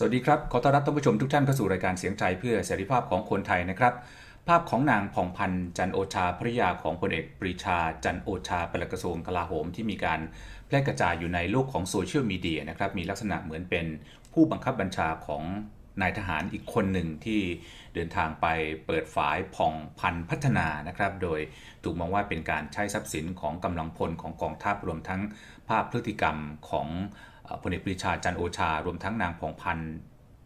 สวัสดีครับ ขอต้อนรับท่านผู้ชมทุกท่านเข้าสู่รายการเสียงใจเพื่อเสรีภาพของคนไทยนะครับ ภาพของนางผ่องพันธ์จันโอชาภริยาของพลเอกปรีชาจันโอชาปลัดกระทรวงกลาโหมที่มีการแพร่กระจายอยู่ในโลกของโซเชียลมีเดียนะครับมีลักษณะเหมือนเป็นผู้บังคับบัญชาของนายทหารอีกคนหนึ่งที่เดินทางไปเปิดฝายผ่องพันพัฒนานะครับ โดยถูกมองว่าเป็นการใช้ทรัพย์สินของกำลังพลของกองทัพรวมทั้งภาพพฤติกรรมของ พลเอกปรีชาจันโอชารวมทั้งนางผ่องพันธ์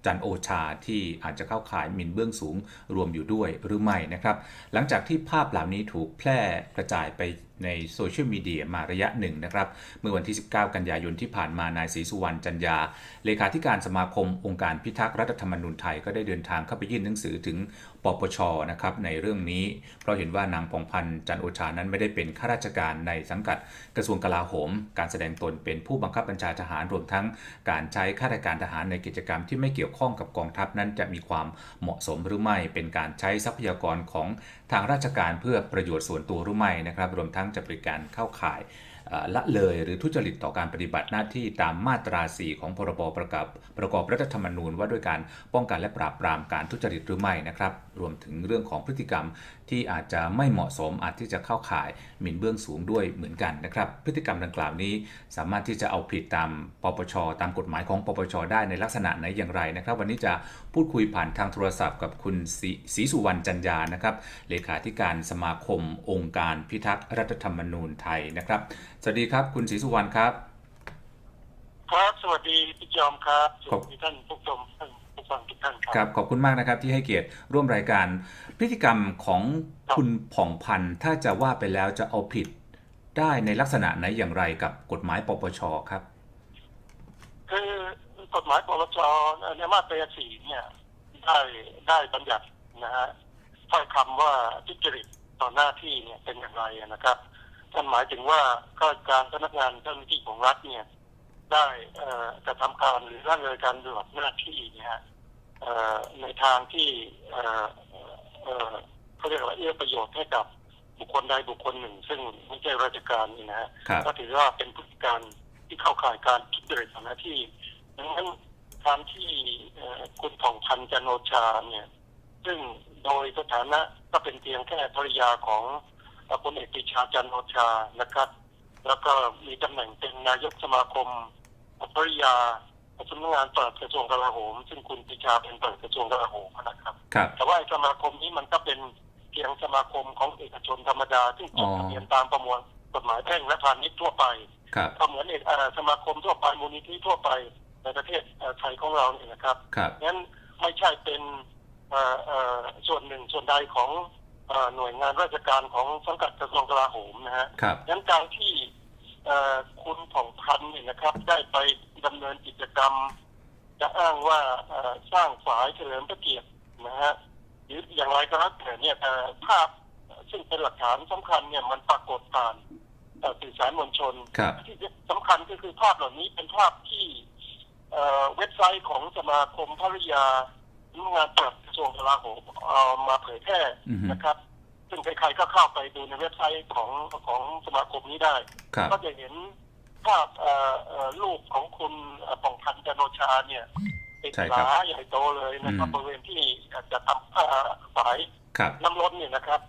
จันโอชาที่อาจจะเข้าข่ายมินเบื้องสูงรวมอยู่ด้วยหรือไม่นะครับ หลังจากที่ภาพเหล่านี้ถูกแพร่กระจายไป ในโซเชียลมีเดียมาระยะหนึ่งนะครับ เมื่อวันที่ 19 กันยายนที่ผ่านมานายศรีสุวรรณจันยา เลขาธิการสมาคมองค์การพิทักษ์รัฐธรรมนูญไทยก็ได้เดินทางเข้าไปยื่นหนังสือถึงปปชนะครับในเรื่องนี้ เพราะเห็นว่านางพองพันธ์จันโอชานั้นไม่ได้เป็นข้าราชการในสังกัดกระทรวงกลาโหม การแสดงตนเป็นผู้บังคับบัญชาทหารรวมทั้งการใช้ข้าราชการทหารในกิจกรรมที่ไม่เกี่ยวข้องกับกองทัพนั้นจะมีความเหมาะสมหรือไม่เป็นการใช้ทรัพยากรของ ทางราชการเพื่อประโยชน์ส่วนตัวหรือไม่นะครับ รวมทั้งจะบริการเข้าข่ายละเลยหรือทุจริตต่อการปฏิบัติหน้าที่ตามมาตรา 4 ของพรบประกอบประกอบรัฐธรรมนูญว่าด้วยการป้องกันและปราบปรามการทุจริตหรือไม่นะครับ รวมถึงเรื่องของพฤติกรรมที่อาจจะไม่เหมาะสมอาจที่จะเข้าข่ายหมิ่นเบื้องสูงด้วยเหมือนกันนะครับ พฤติกรรมดังกล่าวนี้ สามารถที่จะเอาผิดตามปปช ตามกฎหมายของปปช ได้ในลักษณะไหนอย่างไรนะครับ วันนี้จะพูดคุยผ่านทางโทรศัพท์กับคุณศรีสุวรรณจันยานะครับเลขาธิการสมาคม องค์การพิทักษ์รัฐธรรมนูญไทยนะครับ สวัสดีครับคุณศรีสุวรรณครับ ครับ สวัสดีพี่จอมครับสวัสดีท่านผู้ชมท่าน ผู้ฟังทุกท่านครับครับ ขอบคุณมากนะครับที่ให้เกียรติร่วมรายการพฤติกรรมของคุณผ่องพันธ์ถ้าจะว่าไปแล้วจะเอาผิดได้ในลักษณะไหนอย่างไรกับกฎหมายปปชครับคือกฎหมายปปชในมาตราสี่เนี่ยได้ได้บัญญัตินะฮะถ้อยคำว่าทุจริตต่อหน้าที่เนี่ยเป็นอย่างไรนะครับนั่นหมายถึงว่าข้าราชการพนักงานเจ้าหน้าที่ของรัฐเนี่ย ได้กระทำการหรือละเลยการปฏิบัติหน้าที่เนี่ย ในทางที่เขาเรียกว่าเอื้อประโยชน์ให้กับบุคคลใดบุคคลหนึ่ง ซึ่งไม่ใช่ราชการนี่นะฮะก็ถือว่าเป็นพฤติการที่เข้าข่ายการทุจริตต่อหน้าที่ดังนั้นการที่คุณผ่องพันธ์จันโอชาเนี่ย ซึ่งโดยสถานะก็เป็นเพียงแค่ภรรยาของพลเอกปรีชาจันโอชานะครับ แล้วก็มีตำแหน่งเป็นนายกสมาคมภรรยา สำนักงานเปิดกระทรวงกลาโหม ซึ่งคุณปรีชาเป็นเปิดกระทรวงกลาโหมนะครับ แต่ว่าสมาคมนี้มันก็เป็นเพียงสมาคมของเอกชนธรรมดาที่จดทะเบียนตามประมวลกฎหมายแพ่งและพาณิชย์ทั่วไปก็เหมือนเอกสมาคมทั่วไปมูลนิธิทั่วไปในประเทศไทยของเราเนี่ยนะครับงั้นไม่ใช่เป็นส่วนหนึ่งส่วนใดของหน่วยงานราชการของสังกัดกระทรวงกลาโหมนะฮะงั้นการที่ คุณผ่องพันเนี่ยนะครับ ได้ไปดำเนินกิจกรรม จะอ้างว่าสร้างฝายเฉลิมพระเกียรตินะฮะหรืออย่างไรก็แล้วแต่เนี่ยภาพซึ่งเป็นหลักฐานสำคัญเนี่ยมันปรากฏผ่านสื่อสารมวลชน ที่สำคัญก็คือภาพเหล่านี้เป็นภาพที่เว็บไซต์ของสมาคมภริยาทำงานจัดกระทรวงกลาโหมเอามาเผยแพร่นะครับ ซึ่งใครๆก็เข้าไปดูในเว็บไซต์ของของสมาคมนี้ได้ก็จะเห็นภาพรูปของคุณปองพันธ์จันโอชาเนี่ยติดหลาใหญ่โตเลยนะครับบริเวณที่จะทำสายน้ำล้นเนี่ยนะครับ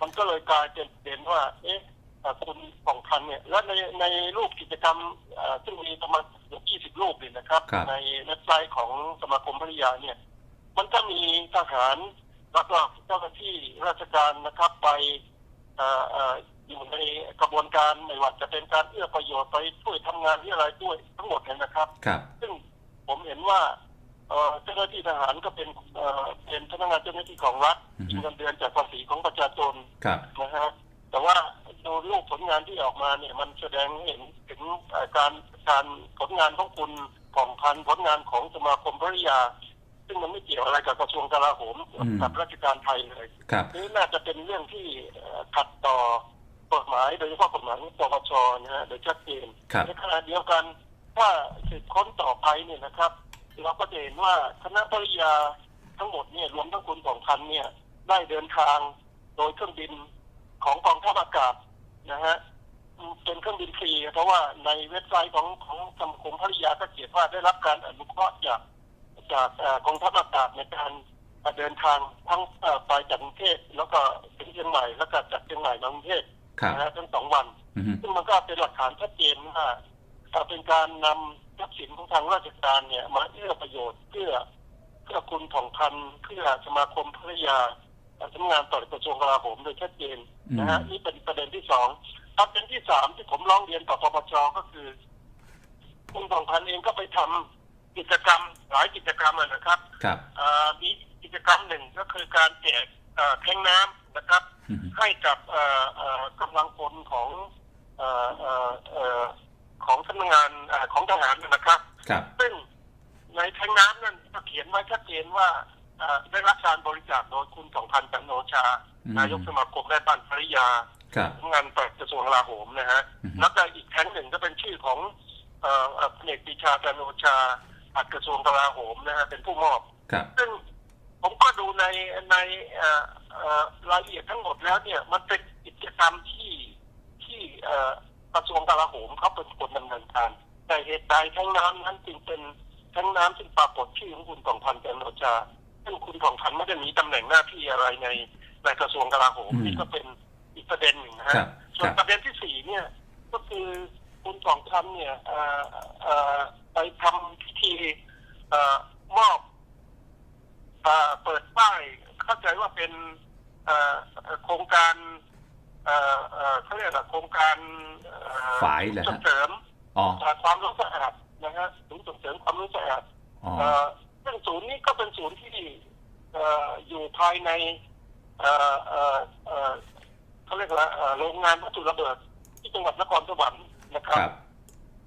มันก็เลยกลายเป็นเด่นว่า เอ๊ะคุณปองพันเนี่ย แล้วในในรูปกิจกรรมซึ่งมีประมาณเกือบยี่สิบรูปเลยนะครับ ในเว็บไซต์ของสมาคมภริยาเนี่ย มันก็มีทหาร แล้วก็เจ้าหน้าที่ราชการนะครับไปอยู่ในกระบวนการไม่ว่าจะเป็นการเอื้อประโยชน์ไปช่วยทำงานที่อะไรด้วยทั้งหมดเลยนะครับครับซึ่งผมเห็นว่าเจ้าหน้าที่ทหารก็เป็นเป็นพนักงานเจ้าหน้าที่ของรัฐมีเงินเดือนจากภาษีของประชาชนนะฮะแต่ว่าดูรูปผลงานที่ออกมาเนี่ยมันแสดงเห็นถึงการการผลงานของคุณของพันผลงานของสมาคมภริยา ซึ่งมันไม่เกี่ยวอะไรกับกระทรวงกลาโหมกับราชการไทยเลยนี่น่าจะเป็นเรื่องที่ขัดต่อกฎหมายโดยเฉพาะกฎหมายปปชนะฮะโดยชัดเจนในขณะเดียวกันถ้าสืบค้นต่อไปเนี่ยนะครับ เราก็จะเห็นว่าคณะภริยาทั้งหมดเนี่ยรวมทั้งคุณสองพันเนี่ยได้เดินทางโดยเครื่องบินของกองทัพอากาศนะฮะเป็นเครื่องบินฟรี เพราะว่าในเว็บไซต์ของของสมาคมภริยาก็เขียนว่าได้รับการอนุเคราะห์จาก จากเอ่อกองทัพอากาศในการเดินทางทั้งเอ่อไปจากกรุงเทพแล้วก็ถึงเชียงใหม่แล้วก็จากเชียงใหม่มากรุงเทพครับนะฮะทั้งสองวันอือฮึซึ่งมันก็เป็นหลักฐานชัดเจนว่าเอ่อเป็นการนำทรัพย์สินของทางราชการเนี่ย มาเอื้อประโยชน์เพื่อเพื่อคุณผ่องพันธ์เพื่อสมาคมภรรยาเอ่อสำนักงานต่อกระทรวงกลาโหมโดยชัดเจนนะฮะนี่เป็นประเด็นที่สองประเด็นที่สามที่ผมร้องเรียนต่อปปชก็คือ คุณผ่องพันธ์เองก็ไปทำ กิจกรรมหลายกิจกรรมอะนะครับครับเอ่อมีกิจกรรมหนึ่งก็คือการแจกเอ่อแทงน้ำนะครับอือฮึให้กับเอ่อเอ่อกำลังพลของเอ่อเอ่อเอ่อของสำนักงานเอ่อของทหารนะครับครับ ซึ่งในแทงน้ำนั้นก็เขียนไว้ชัดเจนว่าเอ่อได้รับการบริจาคโดยคุณสองพันธ์จันโนชาอืมนายกสมาคมแม่บ้านภริยาครับสำนักงานปลัดกระทรวงกลาโหมนะฮะอือฮึแล้วก็อีกแท้งหนึ่งก็เป็นชื่อของเอ่อเอ่อพลเอกปรีชาจันโนชา ปลัดกระทรวงกลาโหมนะฮะเป็นผู้มอบ ครับ ซึ่งผมก็ดูในในเอ่อเอ่อรายละเอียดทั้งหมดแล้วเนี่ย มันเป็นกิจกรรมที่ที่เอ่อกระทรวงกลาโหมเขาเป็นคนดำเนินการแต่เหตุใดทั้งน้ำนั้นจึงเป็นทั้งน้ำซึ่งปรากฏชื่อของคุณผ่องพันธ์จันโอชาซึ่งคุณผ่องพันธ์ไม่ได้มีตำแหน่งหน้าที่อะไรในในกระทรวงกลาโหมอืม นี่ก็เป็นอีกประเด็นหนึ่งนะคฮะรับส่ควนรับประเด็นที่สี่เนี่ย ก็คือคุณสองพันเนี่ยเอ่อเอ่อ ไปทำพิธีเอ่อมอบเอ่อเปิดป้ายเข้าใจว่าเป็นเอ่อเอ่อโครงการเอ่อเอ่อเขาเรียกอะไรโครงการเอ่อฝายเหรอฮะส่งเสริมอ๋อเอ่อความรู้สะอาดนะฮะศูนย์ส่งเสริมความรู้สะอาดอ๋อเอ่อซึ่งศูนย์นี้ก็เป็นศูนย์ที่เอ่ออยู่ภายในเอ่อเอ่อเอ่อเขาเรียกว่าเอ่อโรงงานวัตถุระเบิดที่จังหวัดนครสวรรค์นะคครับรับ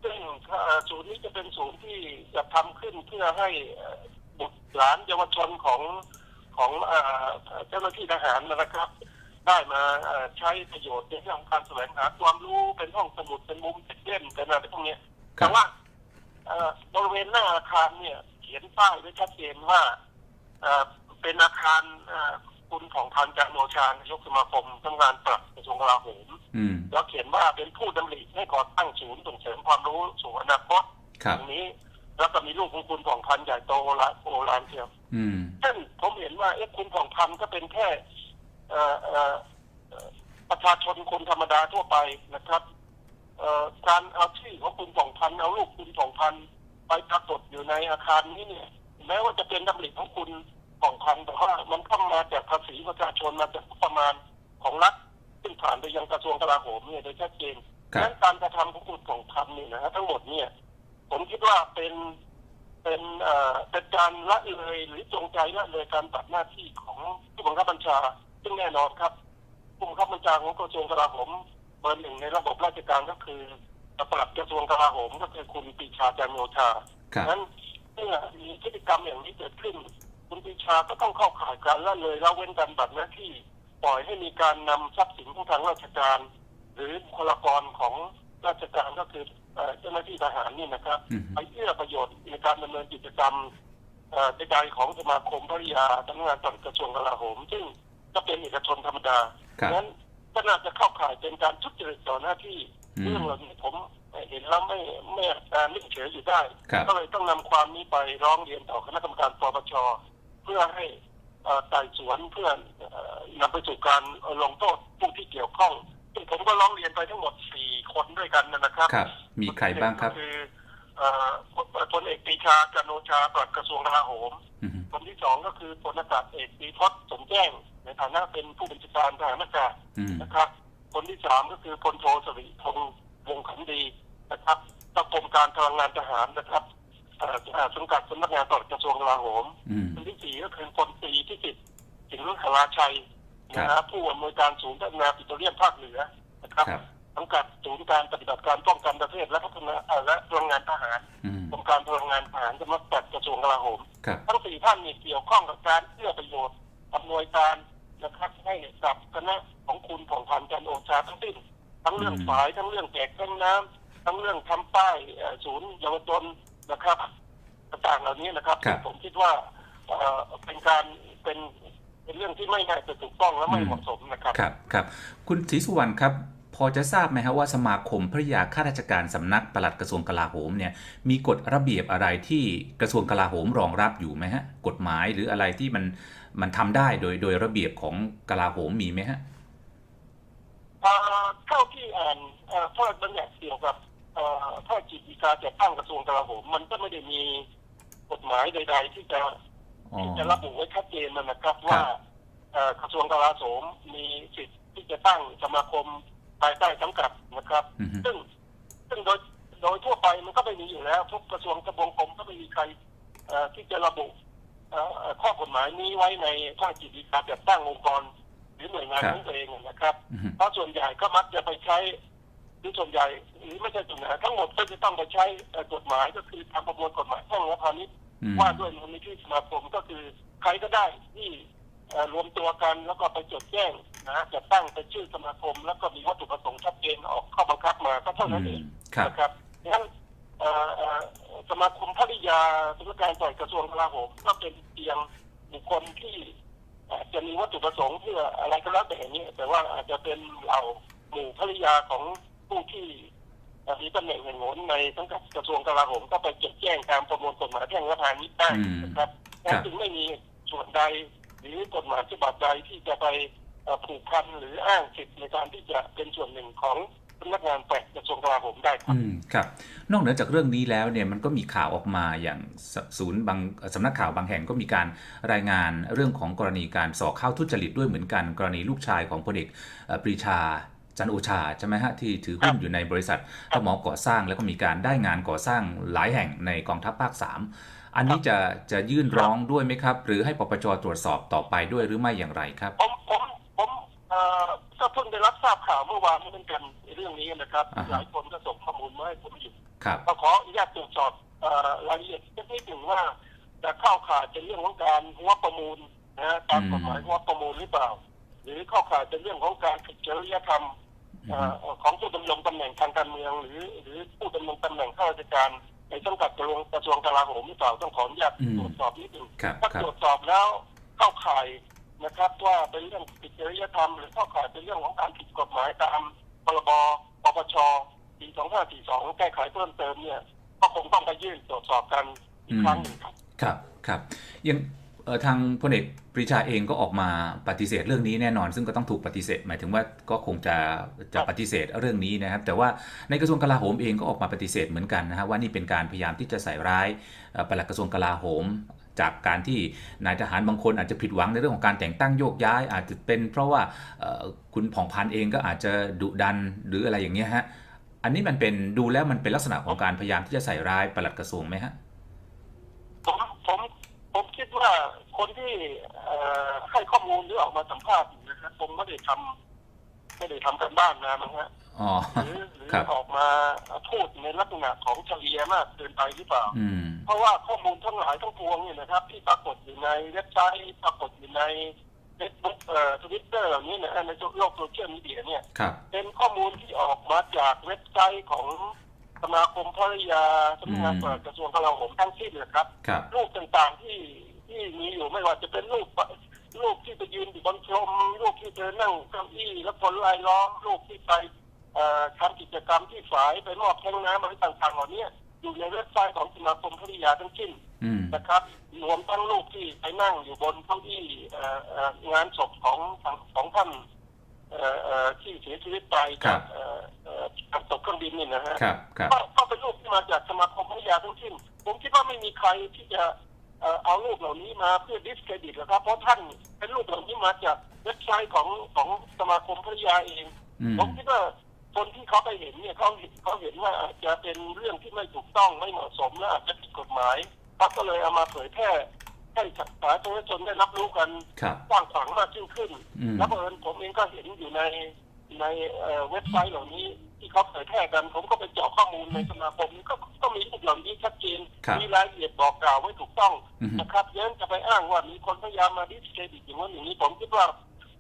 ซึ่งเอ่อศูนย์นี้จะเป็นศูนย์ที่จะทำขึ้นเพื่อให้เอ่อบุตรหลานเยาวชนของของเอ่อเจ้าหน้าที่ทหารนะครับ ได้มาเอ่อใช้ประโยชน์ในเรื่องของการแสวงหาความรู้เป็นห้องสมุดเป็นมุมเล่นเป็นอะไรพวกเนี้ยครัแต่บว่าเอ่อบริเวณหน้าอาคารเนี่ย เขียนป้ายไว้ชัดเจนว่าเอ่อเป็นอาคารเอ่อคุณของพันจันโนชานายกสมาคมทำงานปลัดกระทรวงกลาโหมอืม แล้วเขียนว่าเป็นผู้ดำริให้ก่อตั้งศูนย์ส่งเสริมความรู้สู่อนาคตครับตรงนี้ แล้วก็มีรูปของคุณผ่องพันธ์ใหญ่โตโอฬารโอฬารเชียวอืมซึ่งผมเห็นว่าเอ๊ะคุณผ่องพันธ์ก็เป็นแค่เอ่อเอ่อเอ่อประชาชนคนธรรมดาทั่วไปนะครับเอ่อการเอาชื่อของคุณผ่องพันธ์เอารูปคุณผ่องพันธ์ไปปรากฏอยู่ในอาคารนี้เนี่ยแม้ว่าจะเป็นดำริของคุณผ่องพันธ์แต่ว่ามันต้องมาจากภาษีประชาชนมาจากงบประมาณของรัฐ ซึ่งผ่านไปยังกระทรวงกลาโหมเนี่ยโดยชัดเจนครับนั้นการกระทำของคุณผ่องพันธ์เนี่ยนะฮะทั้งหมดเนี่ย ผมคิดว่าเป็นเป็นเอ่อเป็นการละเลยหรือจงใจละเลยการปฏิบัติหน้าที่ของผู้บังคับบัญชา ซึ่งแน่นอนครับผู้บังคับบัญชาของกระทรวงกลาโหมเบอร์หนึ่งในระบบราชการก็คือปลัดกระทรวงกลาโหมก็คือคุณปรีชาจันทร์โอชาครับนั้นเมื่อมีพฤติกรรมอย่างนี้เกิดขึ้น คุณปรีชาก็ต้องเข้าข่ายการละเลยละเว้นการปฏิบัติหน้าที่ ปล่อยให้มีการนำทรัพย์สินของทางราชการ หรือบุคลากรของราชการก็คือเอ่อเจ้าหน้าที่ทหารนี่นะครับอืมไปเอื้อประโยชน์ในการดำเนินกิจกรรมเอ่อใดๆของสมาคมภริยาสำนักงานปลัดกระทรวงกลาโหม ซึ่งก็เป็นเอกชนธรรมดาครับนั้นก็น่าจะเข้าข่ายเป็นการทุจริตต่อหน้าที่อืมเรื่องเหล่านี้ผมเห็นแล้วไม่ไม่อานิ่งเฉยอยู่ได้ครับก็เลยต้องนำความนี้ไปร้องเรียนต่อคณะกรรมการปปชเพื่อให้เอ่อ ไต่สวนเพื่อนำไปสู่การลงโทษผู้ที่เกี่ยวข้องซึ่งผมก็ร้องเรียนไปทั้งหมดสี่คนด้วยกันนะครับครับ มีใครบ้างครับก็คือเอ่อพลเอกปรีชาจันโอชาปลัดกระทรวงกลาโหมอืมคนที่สองก็คือพลอากาศเอกปีพศสมแจ้ง ในฐานะเป็นผู้บัญชาการทหารอากาศอืมนะครับ คนที่สามก็คือพลโทสริพงษ์วงศ์ขันดีนะครับจากกรมการพลังงานทหารนะครับเอ่อเอ่อ สังกัดสำนักงานปลัดกระทรวงกลาโหมอืมคนที่สี่ก็คือพลตรีที่ติดสิงห์หราชัยนะฮะผู้อำนวยการศูนย์พัฒนาปิโตรเลียมภาคเหนือนะครับครับสังกัดศูนย์การปฏิบัติการป้องกันประเทศและพัฒนาเอ่อและพลังงานทหารอืมกรมการพลังงานทหารสำนักปลัดกระทรวงกลาโหมครับทั้งสี่ท่านมีเกี่ยวข้องกับการเอื้อประโยชน์อำนวยการนะครับให้กับคณะของคุณผ่องพันธ์จันทร์โอชาทั้งสิ้นทั้งเรื่องอืมฝายทั้งเรื่องแจกเครื่องน้ำทั้งเรื่องทำป้ายเอ่อศูนย์เยาวชน นะครับต่างๆเหล่านี้นะครับ ครับ ผมคิดว่าเอ่อเป็นการเป็นเป็นเรื่องที่ไม่น่าจะถูกต้องและไม่เหมาะสมนะครับ ครับครับคุณศรีสุวรรณครับ พอจะทราบไหมครับว่าสมาคมภริยาข้าราชการสำนักปลัดกระทรวงกลาโหมเนี่ยมีกฎระเบียบอะไรที่กระทรวงกลาโหมรองรับอยู่ไหมฮะกฎหมายหรืออะไรที่มันมันทำได้โดยโดยระเบียบของกลาโหมมีไหมฮะอ่าเท่าที่อ่านเอ่อพระราชบัญญัติเกี่ยวกับ เอ่อพระราชกิจการจัดตั้งกระทรวงกลาโหมมันก็ไม่ได้มีกฎหมายใด ๆ ที่จะอ๋อที่จะระบุไว้ชัดเจนมันนะครับครับว่าเอ่อกระทรวงกลาโหมมีสิทธิ์ที่จะตั้งสมาคมภายใต้สังกัดนะครับอือฮึซึ่งซึ่งโดยโดยทั่วไปมันก็ไม่มีอยู่แล้วทุกกระทรวงทบวงกรมก็ไม่มีใครเอ่อที่จะระบุเอ่อเอ่อข้อกฎหมายนี้ไว้ในพระราชกิจการจัดตั้งองค์กร หรือหน่วยงานของตัวเองนะครับอือฮึเพราะส่วนใหญ่ก็มักจะไปใช้ หรือส่วนใหญ่หรือไม่ใช่ส่วนใหญ่ทั้งหมดก็จะต้องไปใช้เอ่อกฎหมายก็คือตามประมวลกฎหมายแพ่งและพาณิชย์อืมว่าด้วยมูลนิธิสมาคมก็คือใครก็ได้ที่เอ่อรวมตัวกันแล้วก็ไปจดแจ้งนะจัดตั้งเป็นชื่อสมาคม แล้วก็มีวัตถุประสงค์ชัดเจนออกข้อบังคับมาก็เท่านั้นเองครับนะครับงั้นเอ่อเอ่อสมาคมภริยาสำนักงานปล่อยกระทรวงกลาโหมก็เป็นเพียงบุคคลที่อาจจะมีวัตถุประสงค์เพื่ออะไรก็แล้วแต่อย่างนี้ แต่ว่าอาจจะเป็นเหล่าหมู่ภริยาของ ผู้ที่เอ่อมีตำแหน่งแห่งหนในสังกัดกระทรวงกลาโหมก็ไปจดแจ้งตามประมวลกฎหมายแพ่งและพาณิชย์ได้อืมนะครับครับจึงไม่มีส่วนใดหรือกฎหมายฉบับใดที่จะไปเอ่อผูกพันหรืออ้างสิทธิ์ในการที่จะเป็นส่วนหนึ่งของสำนักงานแปดกระทรวงกลาโหมได้ครับอืมครับ นอกเหนือจากเรื่องนี้แล้วเนี่ยมันก็มีข่าวออกมาอย่างสศูนย์บางสำนักข่าวบางแห่งก็มีการรายงานเรื่องของกรณีการสอกเข้าทุจริตด้วยเหมือนกัน กรณีลูกชายของพลเอกเอ่อปรีชา จันทร์โอชาใช่ไหมฮะที่ถือหุ้นอยู่ในบริษัทรับเหมาก่อสร้างแล้วก็มีการได้งานก่อสร้างหลายแห่งในกองทัพภาค 3 อันนี้จะจะยื่นร้องด้วยไหมครับ หรือให้ปปชตรวจสอบต่อไปด้วยหรือไม่อย่างไรครับผมผมผมเอ่อก็เพิ่งได้รับทราบข่าวเมื่อวานนี้เหมือนกันเรื่องนี้นะครับอ่าฮะหลายคนก็ส่งข้อมูลมาให้ผมอยู่ครับก็ขออนุญาตตรวจสอบเอ่อรายละเอียดสักนิดหนึ่งว่าจะเข้าข่ายเป็นเรื่องของการหัวประมูลนะฮะตามกฎหมายหัวประมูลหรือเปล่า หรือเข้าข่ายเป็นเรื่องของการผิดจริยธรรมอืเอ่อฮึอ ของผู้ดำรงตำแหน่งทางการเมือง หรือ หรือผู้ดำรงตำแหน่งข้าราชการในสังกัดกระทรวงกระทรวงกลาโหมหรือเปล่าต้องขออนุญาตอืมตรวจสอบนิดหนึ่งครับถ้าครับตรวจสอบแล้วเข้าข่ายนะครับว่าเป็นเรื่องผิดจริยธรรม หรือเข้าข่ายเป็นเรื่องของการผิดกฎหมายตามพรบปปชปี2542 แก้ไขเพิ่มเติมเนี่ย ก็คงต้องไปยื่นตรวจสอบกันอีกครั้งหนึ่งครับ ครับครับยังเอ่อ ทางพลเอกปรีชาเองก็ออกมาปฏิเสธเรื่องนี้แน่นอน ซึ่งก็ต้องถูกปฏิเสธ หมายถึงว่าก็คงจะจะปฏิเสธเรื่องนี้นะครับ แต่ว่าในกระทรวงกลาโหมเองก็ออกมาปฏิเสธเหมือนกันนะฮะว่านี่เป็นการพยายามที่จะใส่ร้ายปลัดกระทรวงกลาโหม จากการที่นายทหารบางคนอาจจะผิดหวังในเรื่องของการแต่งตั้งโยกย้าย อาจจะเป็นเพราะว่าคุณผ่องพันเองก็อาจจะดุดันหรืออะไรอย่างเงี้ยฮะอันนี้มันเป็นดูแล้วมันเป็นลักษณะของการพยายามที่จะใส่ร้ายปลัดกระทรวงไหมฮะผมผม ว่าคนที่เอ่อให้ข้อมูลหรือออกมาสัมภาษณ์นะครับผมไม่ได้ทำไม่ได้ทำกันบ้านมามั้งฮะอ๋อหรือหรือครับออกมาพูดในลักษณะของเฉลียมากเกินไปหรือเปล่าอืมเพราะว่าข้อมูลทั้งหลายทั้งปวงเนี่ยนะครับ ที่ปรากฏอยู่ในเว็บไซต์ปรากฏอยู่ในเฟซบุ๊กเอ่อทวิตเตอร์เหล่านี้นะในโลกโซเชียลมีเดียเนี่ยครับเป็นข้อมูลที่ออกมาจากเว็บไซต์ของสมาคมภริยาสำนักงานอืมเปิดกระทรวงกลาโหมทั้งสิ้นเลยครับครับ รูปต่างๆที่ ที่มีอยู่ไม่ว่าจะเป็นรูปรูปที่ไปยืนอยู่บนพรมรูปที่เธอนั่งเก้าอี้แล้วคนรายล้อมรูปที่ไปเอ่อทำกิจกรรมที่ฝายไปมอบแท่งน้ำอะไรต่างๆเหล่านี้อยู่ในเว็บไซต์ของสมาคมภริยาทั้งสิ้นอืมนะครับรวมทั้งรูปที่ไปนั่งอยู่บนเก้าอี้เอ่อเอ่องานศพของของท่านเอ่อเอ่อที่เสียชีวิตไปจากเอ่อเอ่อการตกเครื่องบินนี่นะฮะครับครับก็ก็เป็นรูปที่มาจากสมาคมพัทยาทั้งสิ้น ผมคิดว่าไม่มีใครที่จะ เอ่อเอารูปเหล่านี้มาเพื่อดิสเครดิตหรอกครับ เพราะท่านเป็นรูปเหล่านี้มาจากเว็บไซต์ของของสมาคมพัทยาเองอืมผมคิดว่าคนที่เขาไปเห็นเนี่ยเขาเห็นเขาเห็นว่าอาจจะเป็นเรื่องที่ไม่ถูกต้องไม่เหมาะสมและอาจจะผิดกฎหมายเขาก็เลยเอามาเผยแพร่ให้สาธารณชนได้รับรู้กันครับกว้างขวางมากยิ่งขึ้นอืมแล้วบังเอิญผมเองก็เห็นอยู่ในในเอ่อเว็บไซต์เหล่านี้ ที่เขาเผยแพร่กัน ผมก็ไปเจาะข้อมูลในสมาคมก็ก็มีรูปเหล่านี้ชัดเจน ครับมีรายละเอียดบอกกล่าวไว้ถูกต้องอืมนะครับยันจะไปอ้างว่ามีคนพยายามมาดิสเครดิตอย่างนั้นอย่างนี้ผมคิดว่า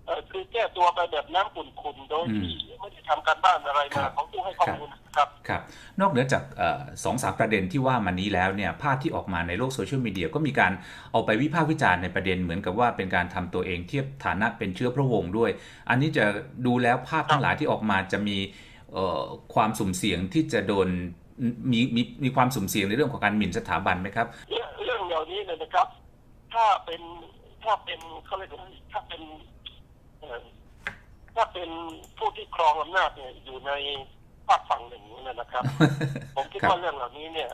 เอ่อคือแก้ตัวไปแบบน้ำขุ่นๆโดยที่ไม่ได้ทำการบ้านอะไรครัมาบของผู้ให้ข้อมูลนะครับ ครับ นอกเหนือจากเออสองสามประเด็นที่ว่ามานี้แล้วเนี่ยภาพที่ออกมาในโลกโซเชียลมีเดียก็มีการเอาไปวิพากษ์วิจารณ์ในประเด็นเหมือนกับว่าเป็นการทำตัวเองเทียบฐานะเป็นเชื้อพระวงศ์ด้วย อันนี้จะดูแล้วภาพทั้งหลายที่ออกมาจะมีเอ่อ ความสุ่มเสี่ยงที่จะโดนมีมีมีความสุ่มเสี่ยงในเรื่องของการหมิ่นสถาบันไหมครับ เรื่องเรื่องเหล่านี้เนี่ยนะครับ ถ้าเป็นถ้าเป็นเขาเรียกว่าถ้าเป็นเอ่อถ้าเป็นผู้ที่ครองอำนาจเนี่ยอยู่ในภาคฝั่งหนึ่งเนยนะครับ ผมคิดครับว่าเรื่องเหล่านี้เนี่ย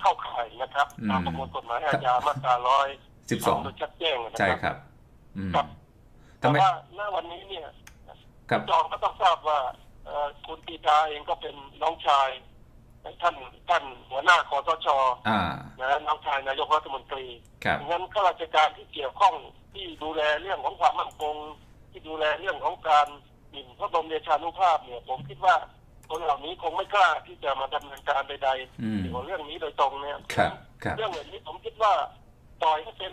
เข้าข่ายนะครับอืมตามประมวลกฎหมายอาญามาตราร้อยสิบสองโดยชัดแจ้งนะใช่ครับครับอืมครับทำแต่ไมว่าณวันนี้เนี่ยครับจองก็ต้องทราบว่าเอ่อ คุณปีชาเองก็เป็นน้องชายท่านท่านหัวหน้าคอสชอ่านะน้องชายนายกรัฐมนตรีครับงั้นข้าราชการที่เกี่ยวข้องที่ดูแลเรื่องของความมั่นคงที่ดูแลเรื่องของการหมิ่นพระบรมเดชานุภาพเนี่ย ผมคิดว่าคนเหล่านี้คงไม่กล้าที่จะมาดำเนินการใดอืมๆเกี่ยวกับเรื่องนี้โดยตรงเนี่ยครับครับเรื่องเหล่านี้ผมคิดว่าปล่อยให้เป็น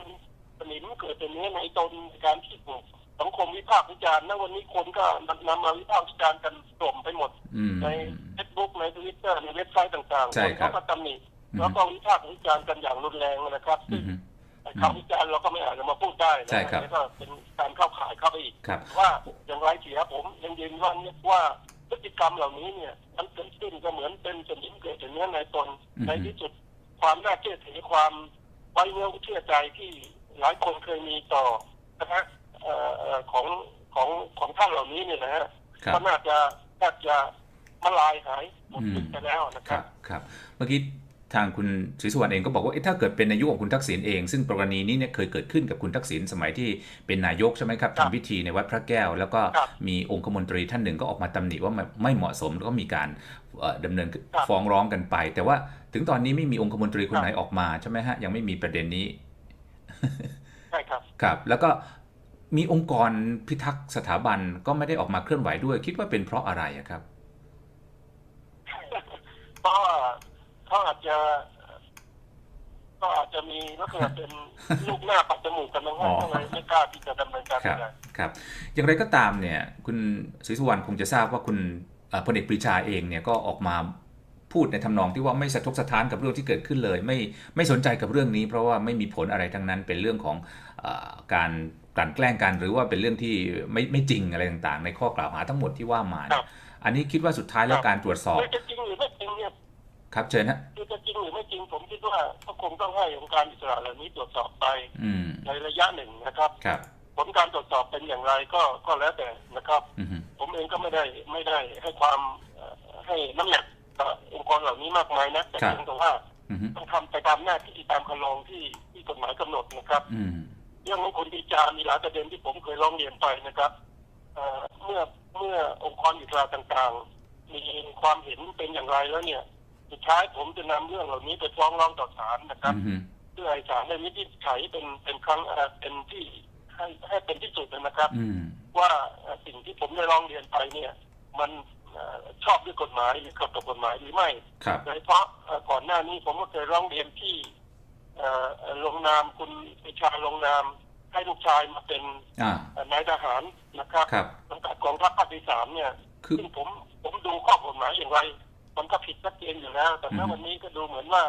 สนิมเกิดเป็นเนื้อในตนในการที่ถูก สังคมวิพากษ์วิจารณ์ณวันนี้คนก็นำมาวิพากษ์วิจารณ์กันกล่มไปหมด อืม ในเฟซบุ๊กในทวิตเตอร์ในเว็บไซต์ต่างๆใช่คนครับ เขาก็ตำหนิอืมแล้วก็วิพากษ์วิจารณ์กันอย่างรุนแรงนะครับอืซึ่งมคำวิจารณ์เราก็ไม่อาจจะมาพูดได้นะใช่ครับ แล้วก็เป็นการเข้าข่ายเข้าไปอีก ครับ ว่าอย่างไรเสียผมยังยืนยันว่าพฤติกรรมเหล่านี้เนี่ย มันเกิดขึ้นก็เหมือนเป็นสนิมเกิดจากเนื้อในตนอืมในที่สุดความน่าเชื่อถือความไว้เนื้อเชื่อใจที่หลายคนเคยมีต่อนะฮะเอ่อเอ่อ ของของของท่านเหล่านี้เนี่ยนะฮะครับก็น่าจะน่าจะมาลายหายหมดอืมสิ้นไปแล้วนะคครัรับบครับเมื่อกี้ทางคุณศรีสุวรรณเองก็บอกว่าเอ๊ะถ้าเกิดเป็นในยุคของคุณทักษิณเอง ซึ่งกรณีนี้เนี่ยเคยเกิดขึ้นกับคุณทักษิณสมัยที่เป็นนายกใช่ไหมครับครับทำพิธีในวัดพระแก้ว แล้วก็ครับมีองคมนตรีท่านหนึ่งก็ออกมาตำหนิว่ามันไม่เหมาะสมแล้วก็มีการเอ่อดำเนินครับฟ้องร้องกันไป แต่ว่าถึงตอนนี้ไม่มีองคมนตรีคนครับไหนออกมาใช่ไหมฮะยังไม่มีประเด็นนี้ใช่ครับครับ แล้วก็ มีองค์กรพิทักษ์สถาบันก็ไม่ได้ออกมาเคลื่อนไหวด้วย คิดว่าเป็นเพราะอะไรอะครับเพราะว่าเขาอาจจะก็อาจจะมีลักษณะเป็นลูกหน้าปัดจมูกกันนะฮะอ๋อก็เลยไม่กล้าที่จะดำเนินการครับใดครับ อย่างไรก็ตามเนี่ย คุณศรีสุวรรณคงจะทราบว่าคุณเอ่อพลเอกปรีชาเองเนี่ยก็ออกมาพูดในทำนองที่ว่าไม่สะทกสะท้านกับเรื่องที่เกิดขึ้นเลย ไม่ไม่สนใจกับเรื่องนี้ เพราะว่าไม่มีผลอะไรทั้งนั้นเป็นเรื่องของเออการก ลั่นแกล้งกันหรือว่าเป็นเรื่องที่ไม่ไม่จริงอะไรต่างๆ ในข้อกล่าวหาทั้งหมดที่ว่ามาเนี่ยอันนี้คิดว่าสุดท้ายแล้วการตรวจสอบไม่จะจริงหรือไม่จริงเนี่ยครับเชิญฮะคือจะจริงหรือไม่จริงผมคิดว่าก็คงต้องให้องค์การอิสระเหล่านี้ตรวจสอบไปอืมในระยะหนึ่งนะครับครับผลการตรวจสอบเป็นอย่างไรก็ก็แล้วแต่นะครับอืมฮึผมเองก็ไม่ได้ไม่ได้ให้ความเอ่อให้น้ำหนักกับองค์กรเหล่านี้มากมายนะแต่เพียงแต่ว่าอืมฮึต้องทำไปตามหน้าที่ตามคันลองที่ที่กฎหมายกำหนดนะครับอืม เรื่องของคุณปีจามีหลายประเด็นที่ผมเคยร้องเรียนไปนะครับเอ่อเมื่อเมื่อองค์กรอิสระต่างๆ มีความเห็นเป็นอย่างไรแล้วเนี่ย สุดท้ายผมจะนำเรื่องเหล่านี้ไปฟ้องร้องต่อศาลนะครับอืมฮึเพื่อให้ศาลได้วินิจฉัยเป็นเป็นครั้งเอ่อเป็นที่ให้ให้เป็นที่สุดนะครับอืมว่าเอ่อสิ่งที่ผมได้ร้องเรียนไปเนี่ย มันเอ่อชอบด้วยกฎหมายหรือขัดต่อกฎหมายหรือไม่ครับโดยเฉพาะเอ่อก่อนหน้านี้ผมก็เคยร้องเรียนที่เอ่อเอ่อ ลงนามคุณปิชาลงนามให้ลูกชายมาเป็นอ่าเอ่อนายทหารนะครับครับสังกัดกองทัพภาคที่สามเนี่ยคือซึ่งผมผมดูข้อกฎหมายอย่างไร มันก็ผิดชัดเจนอยู่แล้ว แต่ณอืมวันนี้ก็ดูเหมือนว่า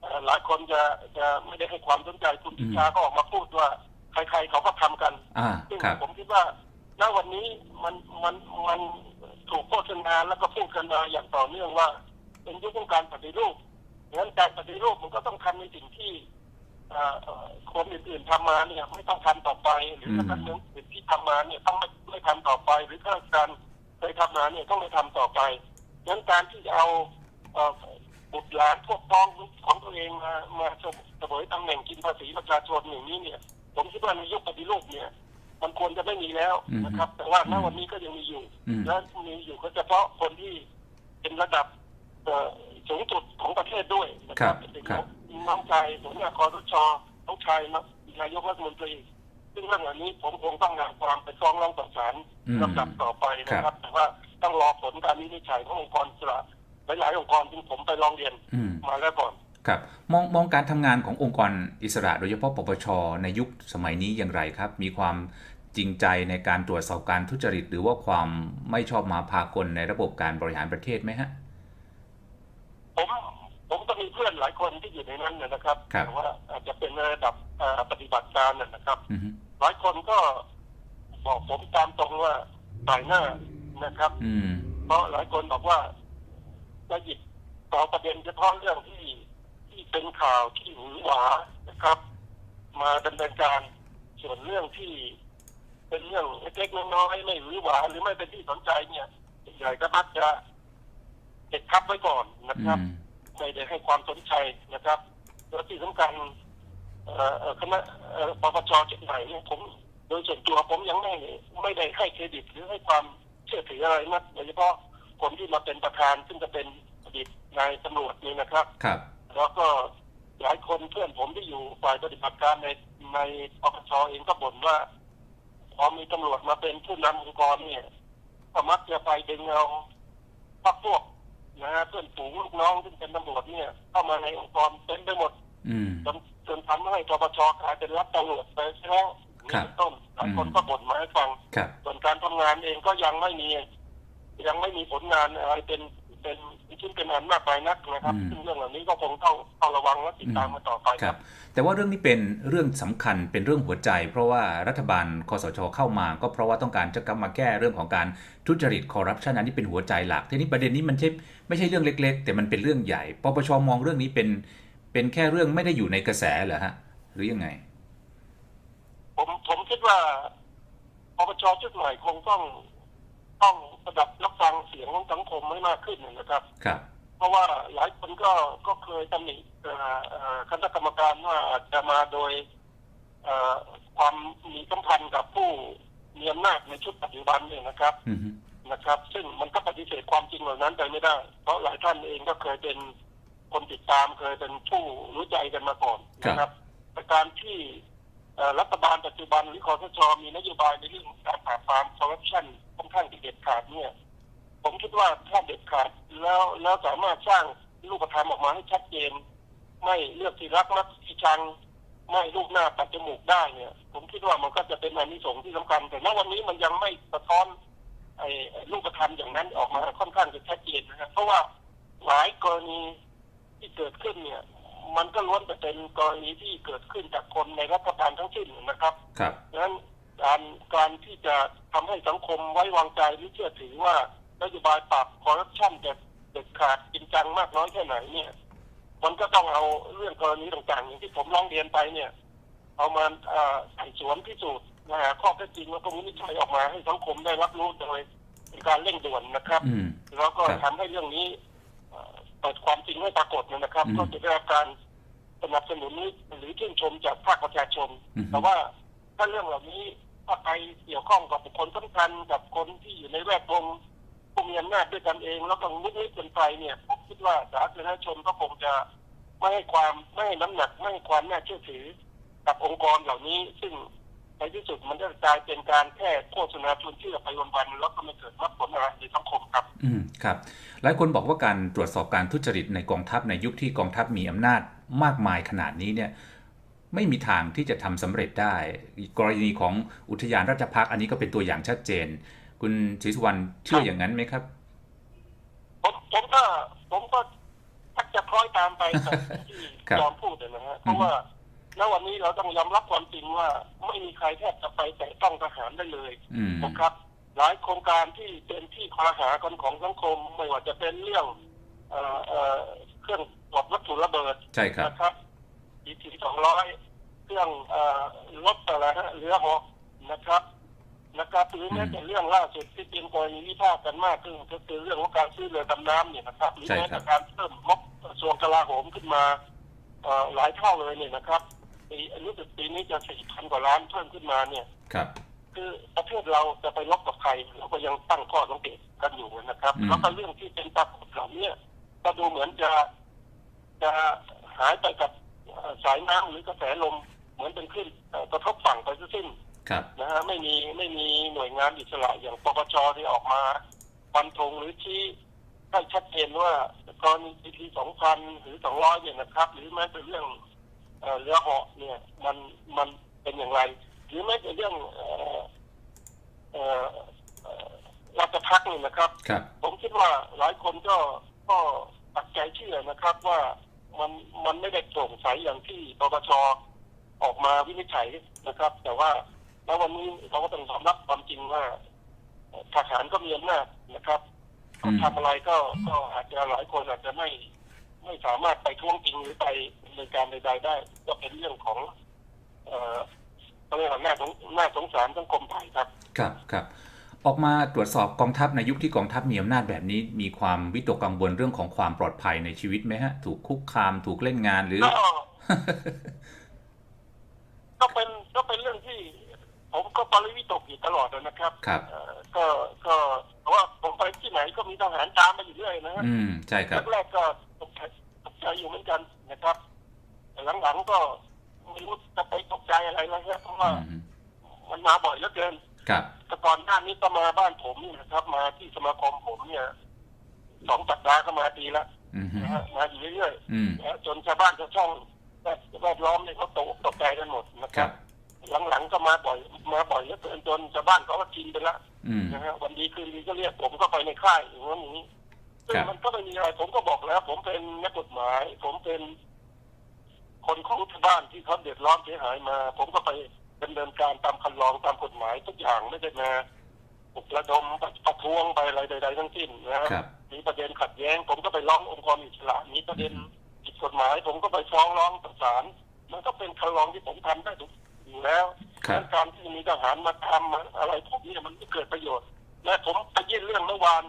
เอ่อหลายคนจะจะไม่ได้ให้ความสนใจคุณปิชาก็ออกมาพูดว่า ใครๆเขาก็ทำกันอ่าซึ่งครับผมคิดว่าณวันนี้มันมันมันถูกโฆษณาแล้วก็พูดกันมาอย่างต่อเนื่องว่า เป็นยุคของการปฏิรูป งั้นการปฏิรูปมันก็ต้องทำในสิ่งที่เอ่อเอ่อคนอื่นๆทำมาเนี่ยไม่ต้องทำต่อไป หรือถ้าการเมืองอื่นที่ทำมาเนี่ยต้องไม่ไม่ทำต่อไป หรือข้าราชการเคยทำมาเนี่ยต้องไม่ทำต่อไปงั้นการที่จะเอาเอ่อบุตรหลานพวกพ้องของตัวเองมามาเสวยตำแหน่งกินภาษีประชาชนอย่างนี้เนี่ย ผมคิดว่าในยุคปฏิรูปเนี่ย มันควรจะไม่มีแล้วนะครับ แต่ว่าณวันนี้ก็ยังมีอยู่อืมและมีอยู่ก็เฉพาะคนที่เป็นระดับเอ่อ สูงสุดของประเทศด้วยนะคครัรับบเป็นครับน้องชายหัวหน้าคอสชน้องชายนายกรัฐมนตรี ซึ่งเรื่องเหล่านี้ผมคงต้องนำความไปฟ้องร้องต่อศาลอืมลำดับต่อไปนะครับ แต่ว่าต้องรอผลการวินิจฉัยขององค์กรอิสระหลายๆองค์กรที่ผมไปร้องเรียนอืมมาแล้วก่อนครับมองมองการทำงานขององค์กรอิสระโดยเฉพาะปปชในยุคสมัยนี้อย่างไรครับ มีความจริงใจในการตรวจสอบการทุจริต หรือว่าความไม่ชอบมาพากลในระบบการบริหารประเทศไหมฮะ ผมผมก็มีเพื่อนหลายคนที่อยู่ในนั้นนะครับครับแต่ว่าอาจจะเป็นระดับเอ่อปฏิบัติการนะครับอือฮึหลายคนก็บอกผมตามตรงว่าสายหน้านะครับอืมเพราะหลายคนบอกว่าจะหยิบต่อประเด็นเฉพาะเรื่องที่ที่เป็นข่าวที่หวือหวานะครับ มาดำเนินการส่วนเรื่องที่เป็นเรื่องเล็กๆน้อยๆไม่หวือหวาหรือไม่เป็นที่สนใจเนี่ยส่วนใหญ่ก็มักจะ เก็บทับไว้ก่อนนะครับอืมไม่ได้ให้ความสนใจนะครับแล้วที่สำคัญเอ่อเอ่อคณะเอ่อปปชเชียงใหม่เนี่ยผม โดยส่วนตัวผมยังไม่ไม่ได้ให้เครดิตหรือให้ความเชื่อถืออะไรนักโดยเฉพาะคนที่มาเป็นประธานซึ่งจะเป็นอดีตนายตำรวจนี่นะครับครับ แล้วก็หลายคนเพื่อนผมที่อยู่ฝ่ายปฏิบัติการในในปปชเองก็บ่นว่าพอมีตำรวจมาเป็นผู้นำองค์กรเนี่ยก็มักจะไปดึงเอาพรรคพวก นะฮะเพื่อนฝูงลูกน้องซึ่งเป็นตำรวจเนี่ย เข้ามาในองค์กรเต็มไปหมดอืม จนจนทำให้ปปชกลายเป็นรับตำรวจไปแล้วครันี่บเป็นต้นหลายคนอืมก็บ่นมาให้ฟัง ครับ ส่วนการทำงานเองก็ยังไม่มี ยังไม่มีผลงานอะไรเป็น เป็นชิ้นเป็นอันมากมายนักนะครับอืมซึ่งเรื่องเหล่านี้ก็คงต้องต้องระวังและติดตามมาต่อไปคครัรับบแต่ว่าเรื่องนี้เป็นเรื่องสำคัญเป็นเรื่องหัวใจ เพราะว่ารัฐบาลคอสชเข้ามา ก็เพราะว่าต้องการจะกลับมาแก้เรื่องของการทุจริตคอร์รัปชันอันนี้เป็นหัวใจหลักทีนี้ประเด็นนี้มันใช่ไม่ใช่เรื่องเล็ก ๆ แต่มันเป็นเรื่องใหญ่ปปชมองเรื่องนี้เป็นเป็นแค่เรื่องไม่ได้อยู่ในกระแสเหรอฮะหรือยังไง ผมผมคิดว่าปปชชุดใหม่คงต้อง ต้องระดับรับฟังเสียงของสังคมให้มากขึ้นนะครับ ครับ เพราะว่าหลายคนก็ก็เคยตำหนิเอ่อเอ่อคณะกรรมการว่าอาจจะมาโดยเอ่อความมีสัมพันธ์กับผู้มีอำนาจในชุดปัจจุบันเนี่ยนะครับอือฮึนะครับ ซึ่งมันก็ปฏิเสธความจริงเหล่านั้นไปไม่ได้ เพราะหลายท่านเองก็เคยเป็นคนติดตามเคยเป็นผู้รู้ใจกันมาก่อนนะครับแต่การที่เอ่อรัฐบาลปัจจุบันหรือคอสชมีนโยบายในเรื่องของการปราบปรามคอร์รัปชัน ค่อนข้างที่เด็ดขาดเนี่ย ผมคิดว่าถ้าเด็ดขาดแล้วแล้วสามารถสร้างรูปธรรมออกมาให้ชัดเจน ไม่เลือกที่รักมักที่ชังไม่รูปหน้าปัดจมูกได้เนี่ย ผมคิดว่ามันก็จะเป็นอานิสงส์ที่สำคัญ แต่ณวันนี้มันยังไม่สะท้อนไอ้ไอ้รูปธรรมอย่างนั้นออกมาค่อนข้างจะชัดเจนนะครับ เพราะว่าหลายกรณีที่เกิดขึ้นเนี่ย มันก็ล้วนแต่เป็นกรณีที่เกิดขึ้นจากคนในรัฐบาลทั้งสิ้นนะครับครับดังนั้น การการที่จะทำให้สังคมไว้วางใจหรือเชื่อถือว่านโยบายปราบคอร์รัปชันจะเด็ดขาดจริงจังมากน้อยแค่ไหนเนี่ย มันก็ต้องเอาเรื่องกรณีต่างๆ อย่างที่ผมร้องเรียนไปเนี่ย เอามาเอ่อไต่สวนพิสูจน์นะฮะข้อเท็จจริงแล้วก็วินิจฉัยออกมาให้สังคมได้รับรู้โดยเป็นการเร่งด่วนนะครับอืมแล้วก็ครับทำให้เรื่องนี้เอ่อเปิดความจริงให้ปรากฏนะครับอืมก็จะได้รับการสนับสนุนหรือชื่นชมจากภาคประชาชนอือฮึแต่ว่า ถ้าเรื่องเหล่านี้ถ้าไปเกี่ยวข้องกับบุคคลสำคัญกับคนที่อยู่ในแวดวงผู้มีอำนาจด้วยกันเอง แล้วก็งุบงิบเกินไปเนี่ยผมคิดว่าสาธารณชนก็คงจะไม่ให้ความไม่ให้น้ำหนักไม่ให้ความน่าเชื่อถือ กับองค์กรเหล่านี้ ซึ่งในที่สุดมันจะกลายเป็นการแค่โฆษณาชวนเชื่อไปวันๆแล้วก็ไม่เกิดรับผลอะไรในสังคมครับ อืมครับ หลายคนบอกว่าการตรวจสอบการทุจริตในกองทัพในยุคที่กองทัพมีอำนาจมากมายขนาดนี้เนี่ย ไม่มีทางที่จะทำสำเร็จได้ กรณีของอุทยานราชพักษ์อันนี้ก็เป็นตัวอย่างชัดเจน คุณศรีสุวรรณเชื่ออย่างนั้นไหมครับ ผมผมก็ผมก็ทักจะคล้อยตามไปกับที่ครับยอมพูดนะฮะเพราะว่าณวันนี้เราต้องยอมรับความจริงว่าไม่มีใครแทบจะไปแตะต้องทหารได้เลยอืมนะครับ หลายโครงการที่เป็นที่คอรหากันของสังคม ไม่ว่าจะเป็นเรื่องเอ่อเอ่อเครื่องตรวจวัตถุระเบิดใช่ครับ นะครับอีทีสองร้อย เครื่องเอ่อรถอะไรฮะเรือเหอกนะครับนะครับหรือแม้แต่เรื่องล่าสุดที่เป็นกรณีวิพากษ์กันมากขึ้นก็คือเรื่องของการซื้อเรือดำน้ำเนี่ยนะครับหรือใช่แม้ครัแต่บการเพิ่มงบกระทรวงกลาโหมขึ้นมาเอ่อหลายเท่าเลยเนี่ยนะครับปีรู้สึกปีนี้จะสี่พันกว่าล้านเพิ่มขึ้นมาเนี่ยครับ คือประเทศเราจะไปลบกับใครเราก็ยังตั้งข้อสังเกตกันอยู่นะครับอืมแล้วก็เรื่องที่เป็นปรากฏเหล่านี้ก็ดูเหมือนจะจะหายไปกับเอ่อสายน้ำหรือกระแสลมเห มือนเป็นขึ้นเอ่อกระทบฝั่งไปซะสิ้นครับนะฮะไม่มีไม่มีหน่วยงานอิสระอย่างปปชที่ออกมาฟันธงหรือชี้ให้ชัดเจนว่ากรณีทีสองพันหรือสองร้อยเนี่ยนะครับ หรือแม้แต่เรื่องเอ่อเรือเหาะเนี่ย มันมันเป็นอย่างไร หรือแม้แต่เรื่องเอ่อเอ่อเอ่อราชพักนี่นะครับครับ ผมคิดว่าหลายคนก็ก็ปักใจเชื่อนะครับว่ามันมันไม่ได้โปร่งใสอย่างที่ปปช ออกมาวินิจฉัยนะครับ แต่ว่าแล้ววันนี้เราก็ต้องยอมรับความจริงว่าเอ่อทหารก็มีอำนาจนะครับอืมทำอะไรก็ก็อาจจะหลายคนอาจจะไม่ไม่สามารถไปท้วงติงหรือไปดำเนินการใดๆได้ ก็เป็นเรื่องของ เอ่อเขาเรียกว่าน่าสงน่าสงสารสังคมไทยครับ ครับครับออกมาตรวจสอบกองทัพในยุคที่กองทัพมีอำนาจแบบนี้ มีความวิตกกังวลเรื่องของความปลอดภัยในชีวิตไหมฮะ ถูกคุกคามถูกเล่นงานหรือ ก็ก็เป็นก็เป็นเรื่องที่ ผมก็ปริวิตกอยู่ตลอดนะครับครับ เอ่อก็ก็เพราะว่าผมไปที่ไหนก็มีทหารตามมาอยู่เรื่อยนะฮะอืมใช่ครับ แรกๆก็ตกใจตกใจอยู่เหมือนกันนะครับแต่หลังๆก็ไม่รู้จะไปตกใจอะไรแล้วครับเพราะว่าอืมมันมาบ่อยเหลือเกิน ครับ แต่ก่อนหน้านี้ก็มาบ้านผมนี่นะครับมาที่สมาคมผมเนี่ยสองสัปดาห์ก็มาดีแล้วอืมนะฮะมาอยู่เรื่อยอืม ๆนะฮะจนชาวบ้านชาวช่อง แวดแวดล้อมเนี่ยเขาตกอกตกใจกันหมดนะคครัรับบหลังๆก็มาบ่อยมาบ่อยเหลือเกินจนชาวบ้านเขาก็ชินไปละอืมนะฮะวันดีคืนดีก็เรียกผมก็ไปในค่ายอย่างนั้นอย่างนี้ซึ่งครับมันก็ไม่มีอะไรผมก็บอกแล้ว ผมเป็นนักกฎหมาย ผมเป็น คนของชาวบ้านที่เขาเดือดร้อนเสียหายมา ผมก็ไปดำเนินการตามคันลองตามกฎหมายทุกอย่างไม่ได้มาปลุกระดมประท้วงไปอะไรใด ๆ ทั้งสิ้นนะฮะครับมีประเด็นขัดแย้ง ผมก็ไปร้ององค์กรอิสระมีประเด็น ผิดกฎหมาย ผมก็ไปฟ้องร้องต่อศาลมันก็เป็นคันลองที่ผมทำได้ทุกอยู่แล้วครับและการที่มีทหารมาทำมาอะไรพวกนี้มันไม่เกิดประโยชน์ และผมไปยื่นเรื่องเมื่อวาน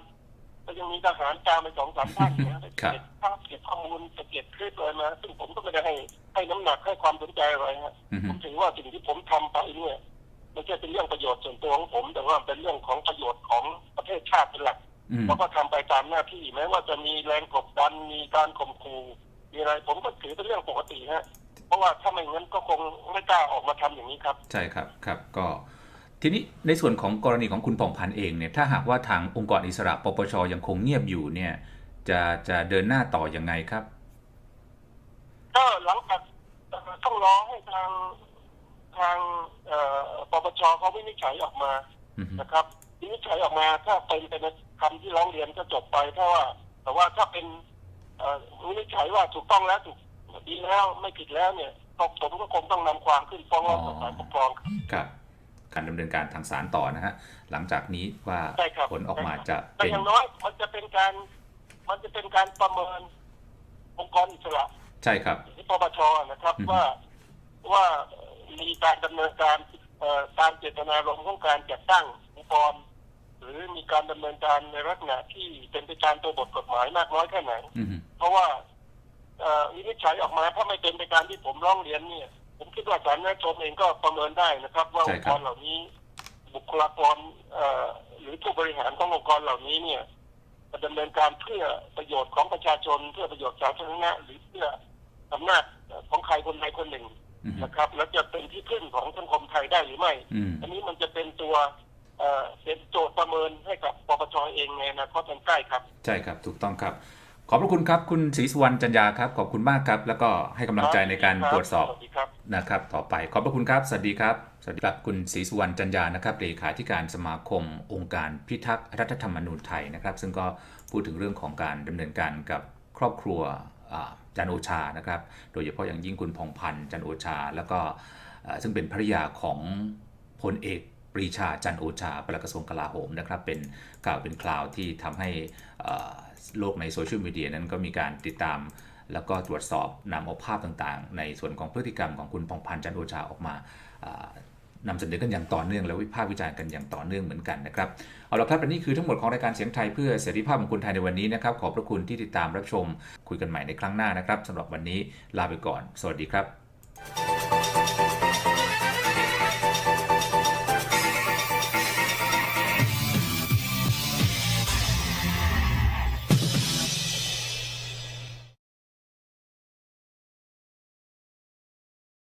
ก็ยังมีทหารตามไปสองสามท่านนะไปครับเก็บภาพเก็บข้อมูลไปเก็บคลิปอะไรมาซึ่งผมก็ไม่ได้ให้ให้น้ำหนักให้ความสนใจอะไรฮะอืมผมถือว่าสิ่งที่ผมทำไปเนี่ยไม่ใช่เป็นเรื่องประโยชน์ส่วนตัวของผม แต่ว่าเป็นเรื่องของประโยชน์ของประเทศชาติเป็นหลักอืมแล้วก็ทำไปตามหน้าที่แม้ว่าจะมีแรงกดดันมีการข่มขู่ มีอะไรผมก็ถือเป็นเรื่องปกติฮะเพราะว่าถ้าไม่งั้นก็คงไม่กล้าออกมาทำอย่างนี้ครับ ใช่ครับครับก็ทีนี้ในส่วนของกรณีของคุณผ่องพันธ์เองเนี่ยถ้าหากว่าทางองค์กรอิสระปปชยังคงเงียบอยู่เนี่ย จะจะเดินหน้าต่อยังไงครับก็หลังจากต้องรอให้ทางทางเอ่อปปชเขาวินิจฉัยออกมาอืมนะครับวินิจฉัยออกมาถ้าเป็นเป็นคำที่ร้องเรียนก็จบไปถ้าว่า แต่ว่าถ้าเป็นเอ่อ วินิจฉัยว่าถูกต้องแล้วถูกดีแล้วไม่ผิดแล้วเนี่ยก็ผมก็คงต้องนำความขึ้นฟ้องร้องต่อศาลปกครองครับครับการดำเนินการทางศาลต่อนะฮะหลังจากนี้ว่าใช่ครับผลออกมาจะแต่เป็นอย่างน้อยมันจะเป็นการ มันจะเป็นการประเมินองค์กรอิสระ ใช่ครับหรือปปชนะครับอืมว่าว่ามีการดำเนินการเอ่อตามเจตนารมณ์ของการจัดตั้งองค์กร หรือมีการดำเนินการในลักษณะที่เป็นไปตามตัวบทกฎหมายมากน้อยแค่ไหนอืมเพราะว่าเอ่อวินิจฉัยออกมาถ้าไม่เป็นไปตามที่ผมร้องเรียนเนี่ย ผมคิดว่าสาลนักชมเองก็ประเมินได้นะครับ ว่าใช่องค์ครักบรเหล่านี้ บุคลากรเอ่อหรือผู้บริหารขององค์กรเหล่านี้เนี่ยดำเนินการเพื่อประโยชน์ของประชาชน เพื่อประโยชน์สาธารณะหรือเพื่ออำนาจของใครคนใดคนหนึ่งอืมนะครับ แล้วจะเป็นที่พึ่งของสังคมไทยได้หรือไม่อืมอันนี้มันจะเป็นตัว เอ่อเป็นโจทย์ประเมินให้กับปปชเองในอนาคตอันใกล้ครับ ใช่ครับ ถูกต้องครับ ขอบพระคุณครับ คุณศรีสุวรรณจันยาครับ ขอบคุณมากครับ แล้วก็ให้กำลังใจในการตรวจสอบสวัสดีครับนะครับ ต่อไปขอบพระคุณครับ สวัสดีครับ สวัสดีครับ คุณศรีสุวรรณจันยานะครับเลขาธิการสมาคม องค์การพิทักษ์รัฐธรรมนูญไทยนะครับ ซึ่งก็พูดถึงเรื่องของการดำเนินการกับครอบครัวอ่าจันโอชานะครับ โดยเฉพาะอย่างยิ่งคุณพองพันธ์จันโอชา แล้วก็อ่าซึ่งเป็นภริยาของพลเอก ปรีชาจันโอชาปลัดกระทรวงกลาโหมนะครับเป็นข่าวเป็นคราวที่ทำให้โลกในโซเชียลมีเดียนั้นก็มีการติดตาม แล้วก็ตรวจสอบนำเอาภาพต่างๆ ในส่วนของพฤติกรรมของคุณพองพันธ์จันโอชาออกมาอ่านำเสนอกันอย่างต่อเนื่องและวิพากษ์วิจารณ์กันอย่างต่อเนื่องเหมือนกันนะครับเอาละครับและนี่คือทั้งหมดของรายการเสียงไทยเพื่อเสรีภาพของคนไทยในวันนี้นะครับขอบพระคุณที่ติดตามรับชม คุยกันใหม่ในครั้งหน้านะครับสำหรับวันนี้ลาไปก่อน สวัสดีครับ